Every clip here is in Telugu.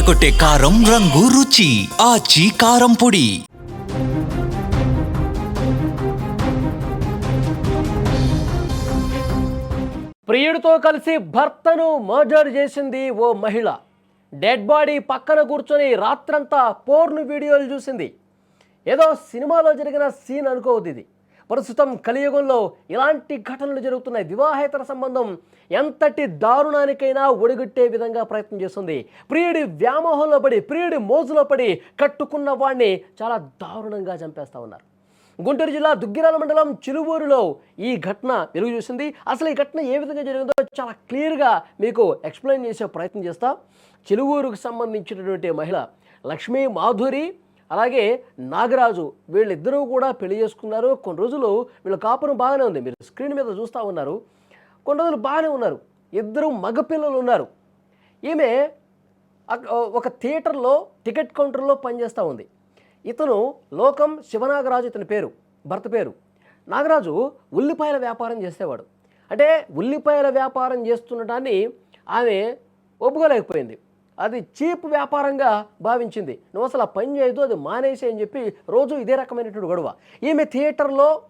అదరకొట్టే కారం రంగు రుచి. ఆచి కారం పొడి. ప్రియుడితో కలిసి భర్తను మర్డర్ చేసింది ఓ మహిళ. డెడ్ బాడీ పక్కన కూర్చొని రాత్రంతా పోర్ను వీడియోలు చూసింది. ఏదో సినిమాలో జరిగిన సీన్ అనుకోవద్దు ఇది. ప్రస్తుతం కలియుగంలో ఇలాంటి ఘటనలు జరుగుతున్నాయి. వివాహేతర సంబంధం ఎంతటి దారుణానికైనా ఒడిగట్టే విధంగా ప్రయత్నం చేస్తుంది. ప్రియుడి వ్యామోహంలో పడి ప్రియుడి మోజులో పడి కట్టుకున్న వాడిని చాలా దారుణంగా చంపేస్తా ఉన్నారు. గుంటూరు జిల్లా దుగ్గిరాల మండలం చిలువూరులో ఈ ఘటన వెలుగు చూసింది. అసలు ఈ ఘటన ఏ విధంగా జరిగిందో చాలా క్లియర్గా మీకు ఎక్స్ప్లెయిన్ చేసే ప్రయత్నం చేస్తా. చిలువూరుకు సంబంధించినటువంటి మహిళ లక్ష్మీ మాధురి అలాగే నాగరాజు వీళ్ళిద్దరూ కూడా పెళ్ళి చేసుకున్నారు. కొన్ని రోజులు వీళ్ళ కాపురం బాగానే ఉంది. మీరు స్క్రీన్ మీద చూస్తూ ఉన్నారు. కొన్ని రోజులు బాగానే ఉన్నారు. ఇద్దరు మగపిల్లలు ఉన్నారు. ఈమె ఒక థియేటర్లో టికెట్ కౌంటర్లో పనిచేస్తూ ఉంది. ఇతను లోకం శివనాగరాజు ఇతని పేరు భర్త పేరు. నాగరాజు ఉల్లిపాయల వ్యాపారం చేసేవాడు. అంటే ఉల్లిపాయల వ్యాపారం చేస్తుండటాన్ని ఆమె ఒప్పుకోలేకపోయింది. అది చీప్ వ్యాపారంగా భావించింది. నువ్వు అసలు ఆ పని చేయదు అది మానేసి అని చెప్పి రోజు ఇదే రకమైనటువంటి గొడవ. ఈమె థియేటర్లో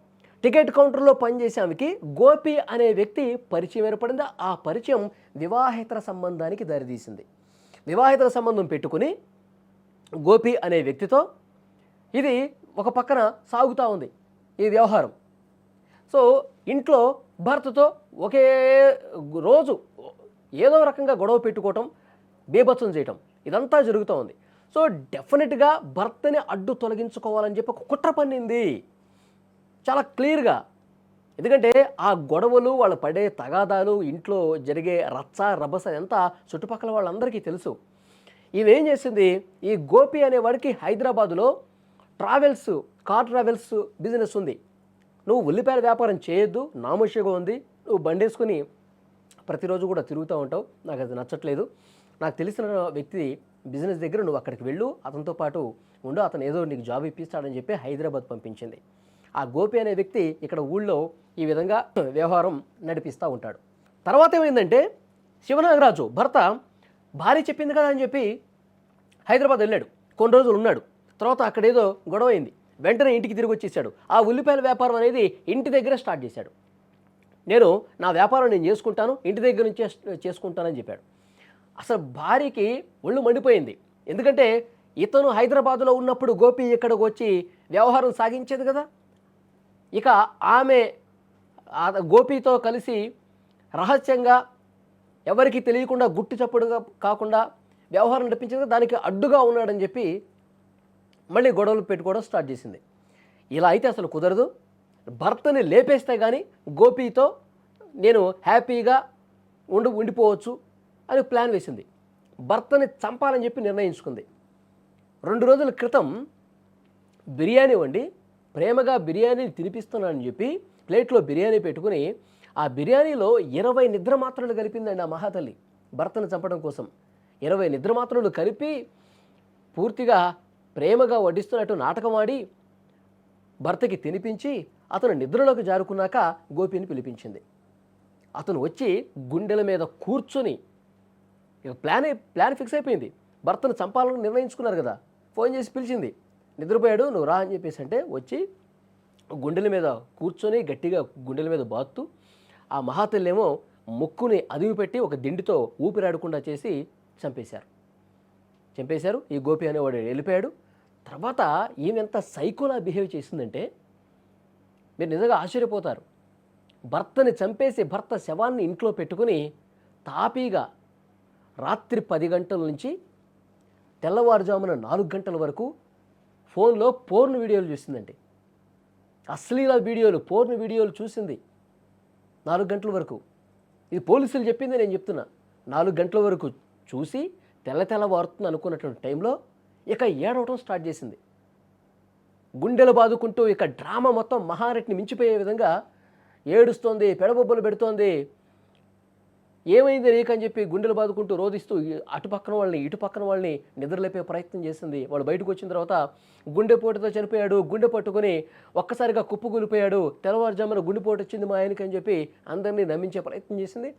టికెట్ కౌంటర్లో పనిచేసే ఆమెకి గోపి అనే వ్యక్తి పరిచయం ఏర్పడింది. ఆ పరిచయం వివాహేతర సంబంధానికి దారితీసింది. వివాహేతర సంబంధం పెట్టుకుని గోపి అనే వ్యక్తితో ఇది ఒక పక్కన సాగుతూ ఉంది ఈ వ్యవహారం. సో ఇంట్లో భర్తతో ఒకే రోజు ఏదో రకంగా గొడవ పెట్టుకోవటం బీభత్సం చేయటం. ఇదంతా జరుగుతూ ఉంది. సో డెఫినెట్గా భర్తని అడ్డు తొలగించుకోవాలని చెప్పి ఒక కుట్ర పన్నింది. చాలా క్లియర్గా. ఎందుకంటే ఆ గొడవలు వాళ్ళు పడే తగాదాలు ఇంట్లో జరిగే రచ్చ రభస ఎంత చుట్టుపక్కల వాళ్ళందరికీ తెలుసు. ఈమె ఏం చేసింది? ఈ గోపి అనేవాడికి హైదరాబాదులో ట్రావెల్స్ కార్ ట్రావెల్స్ బిజినెస్ ఉంది. నువ్వు ఉల్లిపాయల వ్యాపారం చేయొద్దు నామోషిగా ఉంది. నువ్వు బండేసుకుని ప్రతిరోజు కూడా తిరుగుతూ ఉంటావు. నాకు అది నచ్చట్లేదు. నాకు తెలిసిన వ్యక్తి బిజినెస్ దగ్గర నువ్వు అక్కడికి వెళ్ళు అతనితో పాటు ఉండు అతను ఏదో నీకు జాబ్ ఇప్పిస్తాడని చెప్పి హైదరాబాద్ పంపించింది. ఆ గోపి అనే వ్యక్తి ఇక్కడ ఊళ్ళో ఈ విధంగా వ్యవహారం నడిపిస్తూ ఉంటాడు. తర్వాత ఏమైందంటే శివనాగరాజు భర్త భార్య చెప్పింది కదా అని చెప్పి హైదరాబాద్ వెళ్ళాడు. కొన్ని రోజులు ఉన్నాడు. తర్వాత అక్కడ ఏదో గొడవ అయింది. వెంటనే ఇంటికి తిరిగి వచ్చేసాడు. ఆ ఉల్లిపాయల వ్యాపారం అనేది ఇంటి దగ్గర స్టార్ట్ చేశాడు. నేను నా వ్యాపారం నేను చేసుకుంటాను ఇంటి దగ్గర నుంచి చేసుకుంటానని చెప్పాడు. అసలు భార్యకి ఒళ్ళు మండిపోయింది. ఎందుకంటే ఇతను హైదరాబాదులో ఉన్నప్పుడు గోపి ఇక్కడికి వచ్చి వ్యవహారం సాగించేది కదా. ఇక ఆమె గోపితో కలిసి రహస్యంగా ఎవరికి తెలియకుండా గుట్టు చప్పుడుగా కాకుండా వ్యవహారం నడిపించేది దానికి అడ్డుగా ఉన్నాడని చెప్పి మళ్ళీ గొడవలు పెట్టుకోవడం స్టార్ట్ చేసింది. ఇలా అయితే అసలు కుదరదు. భర్తని లేపేస్తే కానీ గోపితో నేను హ్యాపీగా ఉండి ఉండిపోవచ్చు. అని ప్లాన్ వేసింది. భర్తని చంపాలని చెప్పి నిర్ణయించుకుంది. రెండు రోజుల క్రితం బిర్యానీ వండి ప్రేమగా బిర్యానీని తినిపిస్తున్నానని చెప్పి ప్లేట్లో బిర్యానీ పెట్టుకుని ఆ బిర్యానీలో ఇరవై నిద్ర మాత్రలు కలిపిందండి ఆ మహాతల్లి భర్తను చంపడం కోసం. ఇరవై నిద్ర మాత్రలు కలిపి పూర్తిగా ప్రేమగా వడ్డిస్తున్నట్టు నాటకం ఆడి భర్తకి తినిపించి అతను నిద్రలోకి జారుకున్నాక గోపిని పిలిపించింది. అతను వచ్చి గుండెల మీద కూర్చొని ఇక ప్లాన్ ప్లాన్ ఫిక్స్ అయిపోయింది. భర్తను చంపాలని నిర్ణయించుకున్నారు కదా. ఫోన్ చేసి పిలిచింది. నిద్రపోయాడు నువ్వు రా అని చెప్పేసి అంటే వచ్చి గుండెల మీద కూర్చొని గట్టిగా గుండెల మీద బాత్తు ఆ మహాతల్లేమో ముక్కుని అదివి పెట్టి ఒక దిండితో ఊపిరాడకుండా చేసి చంపేశారు. చంపేశారు. ఈ గోపి అనేవాడు వెళ్ళిపోయాడు. తర్వాత ఈమెంత సైకోలా బిహేవ్ చేసిందంటే మీరు నిజంగా ఆశ్చర్యపోతారు. భర్తని చంపేసి భర్త శవాన్ని ఇంట్లో పెట్టుకుని తాపీగా రాత్రి పది గంటల నుంచి తెల్లవారుజామున నాలుగు గంటల వరకు ఫోన్లో పోర్న్ వీడియోలు చూసిందండి. అశ్లీల వీడియోలు పోర్న్ వీడియోలు చూసింది నాలుగు గంటల వరకు. ఇది పోలీసులు చెప్పింది నేను చెప్తున్నా. నాలుగు గంటల వరకు చూసి తెల్ల తెల్ల వారుతుంది అనుకున్నటువంటి టైంలో ఇక ఏడవటం స్టార్ట్ చేసింది. గుండెలు బాదుకుంటూ ఇక డ్రామా మొత్తం మహానటిని మించిపోయే విధంగా ఏడుస్తోంది పెడబొబ్బలు పెడుతోంది ఏమైంది నీకు అని చెప్పి గుండెలు బాదుకుంటూ రోధిస్తూ అటుపక్కన అటు పక్కన వాళ్ళని ఇటు పక్కన వాళ్ళని నిద్రలేపే ప్రయత్నం చేసింది. వాడు బయటకు వచ్చిన తర్వాత గుండెపోటుతో చనిపోయాడు గుండె పట్టుకొని ఒక్కసారిగా కుప్పకూలిపోయాడు తెల్లవారుజామున గుండెపోటు వచ్చింది మా ఆయనకి అని చెప్పి అందరినీ నమ్మించే ప్రయత్నం చేసింది.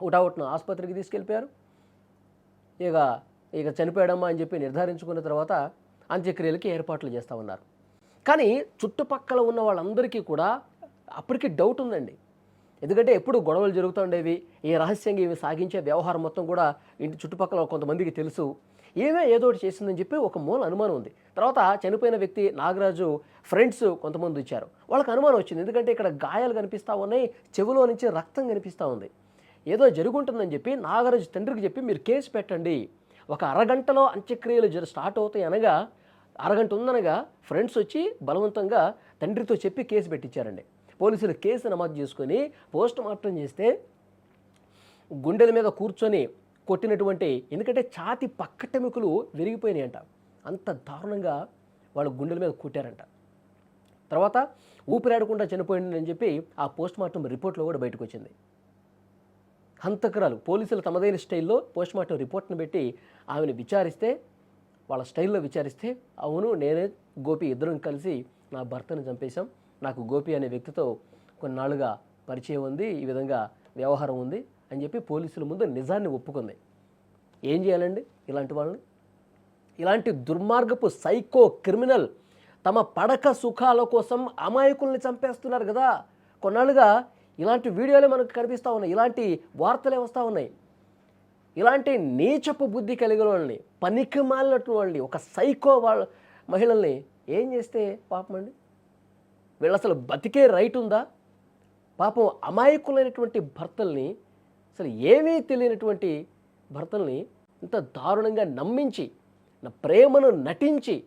ఉటావుట్న ఆసుపత్రికి తీసుకెళ్ళిపోయారు. ఇక ఇక చనిపోయాడమ్మా అని చెప్పి నిర్ధారించుకున్న తర్వాత అంత్యక్రియలకి ఏర్పాట్లు చేస్తూ ఉన్నారు. కానీ చుట్టుపక్కల ఉన్న వాళ్ళందరికీ కూడా అప్పటికి డౌట్ ఉందండి. ఎందుకంటే ఎప్పుడు గొడవలు జరుగుతుండేవి ఈ రహస్యంగా ఇవి సాగించే వ్యవహారం మొత్తం కూడా ఇంటి చుట్టుపక్కల కొంతమందికి తెలుసు. ఏమే ఏదో ఒకటి చేసిందని చెప్పి ఒక మూల అనుమానం ఉంది. తర్వాత చనిపోయిన వ్యక్తి నాగరాజు ఫ్రెండ్స్ కొంతమంది ఇచ్చారు. వాళ్ళకి అనుమానం వచ్చింది. ఎందుకంటే ఇక్కడ గాయాలు కనిపిస్తూ ఉన్నాయి చెవిలో నుంచి రక్తం కనిపిస్తూ ఉంది. ఏదో జరుగుంటుందని చెప్పి నాగరాజు తండ్రికి చెప్పి మీరు కేసు పెట్టండి. ఒక అరగంటలో అంత్యక్రియలు జర స్టార్ట్ అవుతాయి అనగా అరగంట ఉందనగా ఫ్రెండ్స్ వచ్చి బలవంతంగా తండ్రితో చెప్పి కేసు పెట్టించారండి. పోలీసులు కేసు నమోదు చేసుకొని పోస్ట్ మార్టం చేస్తే గుండెల మీద కూర్చొని కొట్టినటువంటి ఎందుకంటే ఛాతి పక్కటెముకలు విరిగిపోయినాయంట. అంత దారుణంగా వాళ్ళు గుండెల మీద కొట్టారంట. తర్వాత ఊపిరాడకుండా చనిపోయిందని చెప్పి ఆ పోస్ట్ మార్టం రిపోర్ట్లో కూడా బయటకు వచ్చింది హంతకురాలు పోలీసులు తమదైన స్టైల్లో పోస్ట్ మార్టం రిపోర్ట్ను పెట్టి ఆమెను విచారిస్తే వాళ్ళ స్టైల్లో విచారిస్తే అవును నేనే గోపి ఇద్దరం కలిసి నా భర్తను చంపేశాం నాకు గోపి అనే వ్యక్తితో కొన్నాళ్ళుగా పరిచయం ఉంది ఈ విధంగా వ్యవహారం ఉంది అని చెప్పి పోలీసుల ముందు నిజాన్ని ఒప్పుకుంది. ఏం చేయాలండి ఇలాంటి వాళ్ళని? ఇలాంటి దుర్మార్గపు సైకో క్రిమినల్ తమ పడక సుఖాల కోసం అమాయకుల్ని చంపేస్తున్నారు కదా. కొన్నాళ్ళుగా ఇలాంటి వీడియోలే మనకు కనిపిస్తూ ఉన్నాయి ఇలాంటి వార్తలే వస్తూ ఉన్నాయి. ఇలాంటి నీచపు బుద్ధి కలిగిన వాళ్ళని పనికి మాలినట్టు వాళ్ళని ఒక సైకో వాళ్ళ మహిళల్ని ఏం చేస్తే పాపం అండి వీళ్ళు అసలు బతికే రైట్ ఉందా? పాపం అమాయకులైనటువంటి భర్తల్ని అసలు ఏమీ తెలియనటువంటి భర్తల్ని ఇంత దారుణంగా నమ్మించి నా ప్రేమను నటించి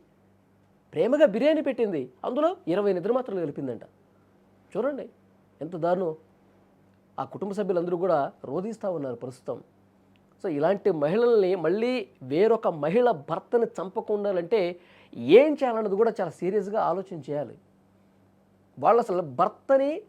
ప్రేమగా బిర్యానీ పెట్టింది. అందులో ఇరవై నిద్ర మాత్రలు కలిపిందంట. చూడండి ఎంత దారుణం. ఆ కుటుంబ సభ్యులందరూ కూడా రోధిస్తూ ఉన్నారు ప్రస్తుతం. సో ఇలాంటి మహిళల్ని మళ్ళీ వేరొక మహిళ భర్తని చంపకుండాలంటే ఏం చేయాలన్నది కూడా చాలా సీరియస్గా ఆలోచన చేయాలి. వాళ్ళు అసలు భర్తని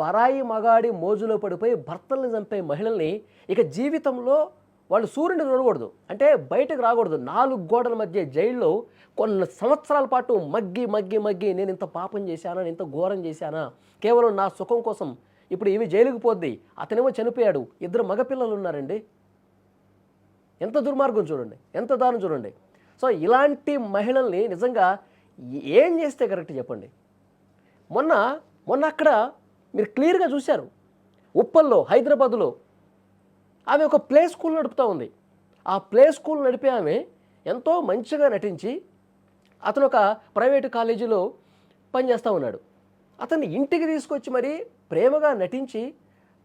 పరాయి మగాడి మోజులో పడిపోయి భర్తల్ని చంపే మహిళల్ని ఇక జీవితంలో వాళ్ళు సూర్యుని చూడకూడదు. అంటే బయటకు రాకూడదు. నాలుగు గోడల మధ్య జైల్లో కొన్ని సంవత్సరాల పాటు మగ్గి మగ్గి మగ్గి నేను ఇంత పాపం చేశానా? నేను ఇంత ఘోరం చేశానా? కేవలం నా సుఖం కోసం ఇప్పుడు ఇవి జైలుకు పోద్ది. అతనేమో చనిపోయాడు. ఇద్దరు మగపిల్లలు ఉన్నారండి. ఎంత దుర్మార్గం చూడండి. ఎంత దారుణం చూడండి. సో ఇలాంటి మహిళల్ని నిజంగా ఏం చేస్తే కరెక్ట్ చెప్పండి? మొన్న మొన్న అక్కడ మీరు క్లియర్గా చూశారు. ఉప్పల్లో హైదరాబాద్లో ఆమె ఒక ప్లే స్కూల్ నడుపుతూ ఉంది. ఆ ప్లే స్కూల్ నడిపే ఆమె ఎంతో మంచిగా నటించి అతను ఒక ప్రైవేటు కాలేజీలో పనిచేస్తూ ఉన్నాడు. అతన్ని ఇంటికి తీసుకొచ్చి మరీ ప్రేమగా నటించి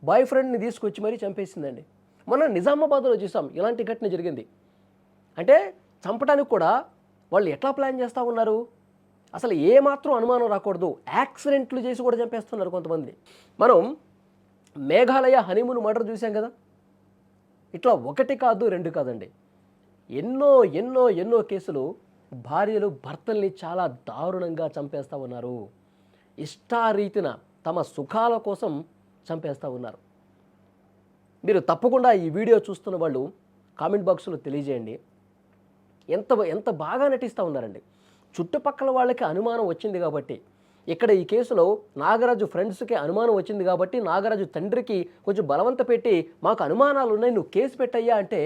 బాయ్ ఫ్రెండ్ని తీసుకొచ్చి మరీ చంపేసిందండి. మొన్న నిజామాబాద్లో చూసాం ఇలాంటి ఘటన జరిగింది. అంటే చంపడానికి కూడా వాళ్ళు ఎట్లా ప్లాన్ చేస్తూ ఉన్నారు? అసలు ఏమాత్రం అనుమానం రాకూడదు. యాక్సిడెంట్లు చేసి కూడా చంపేస్తున్నారు కొంతమంది. మనం మేఘాలయ హనీమూన్ మర్డర్ చూసాం కదా? ఇట్లా ఒకటి కాదు రెండు కాదండి. ఎన్నో ఎన్నో ఎన్నో కేసులు భార్యలు భర్తల్ని చాలా దారుణంగా చంపేస్తూ ఉన్నారు. ఇష్టారీతిన తమ సుఖాల కోసం చంపేస్తూ ఉన్నారు. మీరు తప్పకుండా ఈ వీడియో చూస్తున్న వాళ్ళు కామెంట్ బాక్స్లో తెలియజేయండి. ఎంత ఎంత బాగా నటిస్తూ ఉన్నారండి. చుట్టుపక్కల వాళ్ళకి అనుమానం వచ్చింది కాబట్టి. ఇక్కడ ఈ కేసులో నాగరాజు ఫ్రెండ్స్కి అనుమానం వచ్చింది కాబట్టి నాగరాజు తండ్రికి కొంచెం బలవంత పెట్టి మాకు అనుమానాలు ఉన్నాయి నువ్వు కేసు పెట్టయ్యా అంటే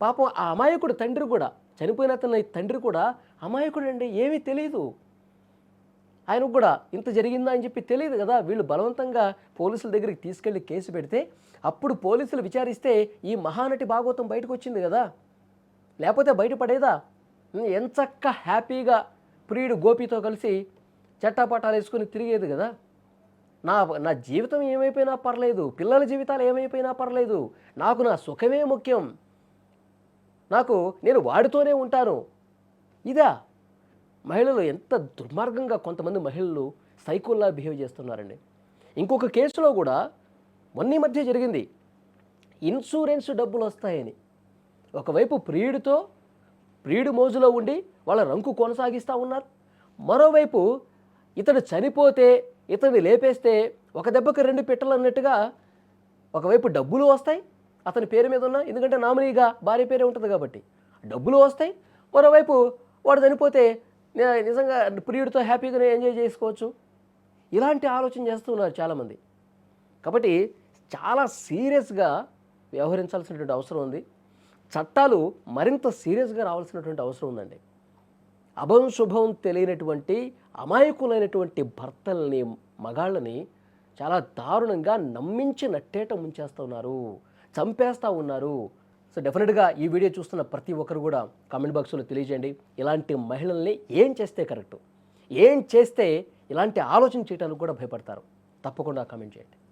పాపం ఆ అమాయకుడు తండ్రి కూడా చనిపోయిన అతని తండ్రి కూడా అమాయకుడు అండి ఏమీ తెలియదు ఆయనకు కూడా ఇంత జరిగిందా అని చెప్పి తెలియదు కదా. వీళ్ళు బలవంతంగా పోలీసుల దగ్గరికి తీసుకెళ్ళి కేసు పెడితే అప్పుడు పోలీసులు విచారిస్తే ఈ మహానటి భాగవతం బయటకు వచ్చింది కదా. లేకపోతే బయటపడేదా? ఎంచక్క హ్యాపీగా ప్రియుడు గోపితో కలిసి చట్టపట్టాలు వేసుకొని తిరిగేది కదా. నా నా జీవితం ఏమైపోయినా పర్లేదు పిల్లల జీవితాలు ఏమైపోయినా పర్లేదు నాకు నా సుఖమే ముఖ్యం. నాకు నేను వాడితోనే ఉంటాను. ఇదా? మహిళలు ఎంత దుర్మార్గంగా కొంతమంది మహిళలు సైకోల్లా బిహేవ్ చేస్తున్నారండి. ఇంకొక కేసులో కూడా మొన్న మధ్య జరిగింది. ఇన్సూరెన్స్ డబ్బులు వస్తాయని. ఒకవైపు ప్రియుడితో ప్రియుడి మోజులో ఉండి వాళ్ళ రంకు కొనసాగిస్తూ ఉన్నారు. మరోవైపు ఇతడు చనిపోతే ఇతన్ని లేపేస్తే ఒక దెబ్బకి రెండు పిట్టలు అన్నట్టుగా ఒకవైపు డబ్బులు వస్తాయి అతని పేరు మీద ఉన్న ఎందుకంటే నామినీగా భార్య పేరే ఉంటుంది కాబట్టి డబ్బులు వస్తాయి. మరోవైపు వాడు చనిపోతే నిజంగా ప్రియుడితో హ్యాపీగా ఎంజాయ్ చేసుకోవచ్చు. ఇలాంటి ఆలోచన చేస్తున్నారు చాలామంది. కాబట్టి చాలా సీరియస్గా వ్యవహరించాల్సినటువంటి అవసరం ఉంది. చట్టాలు మరింత సీరియస్గా రావాల్సినటువంటి అవసరం ఉందండి. అభం శుభం తెలియనటువంటి అమాయకులైనటువంటి భర్తల్ని మగాళ్ళని చాలా దారుణంగా నమ్మించి నట్టేట ముంచేస్తూ ఉన్నారు. చంపేస్తూ ఉన్నారు. సో డెఫినెట్గా ఈ వీడియో చూస్తున్న ప్రతి ఒక్కరు కూడా కామెంట్ బాక్స్లో తెలియజేయండి. ఇలాంటి మహిళల్ని ఏం చేస్తే కరెక్ట్? ఏం చేస్తే ఇలాంటి ఆలోచన చేయడానికి కూడా భయపడతారు? తప్పకుండా కామెంట్ చేయండి.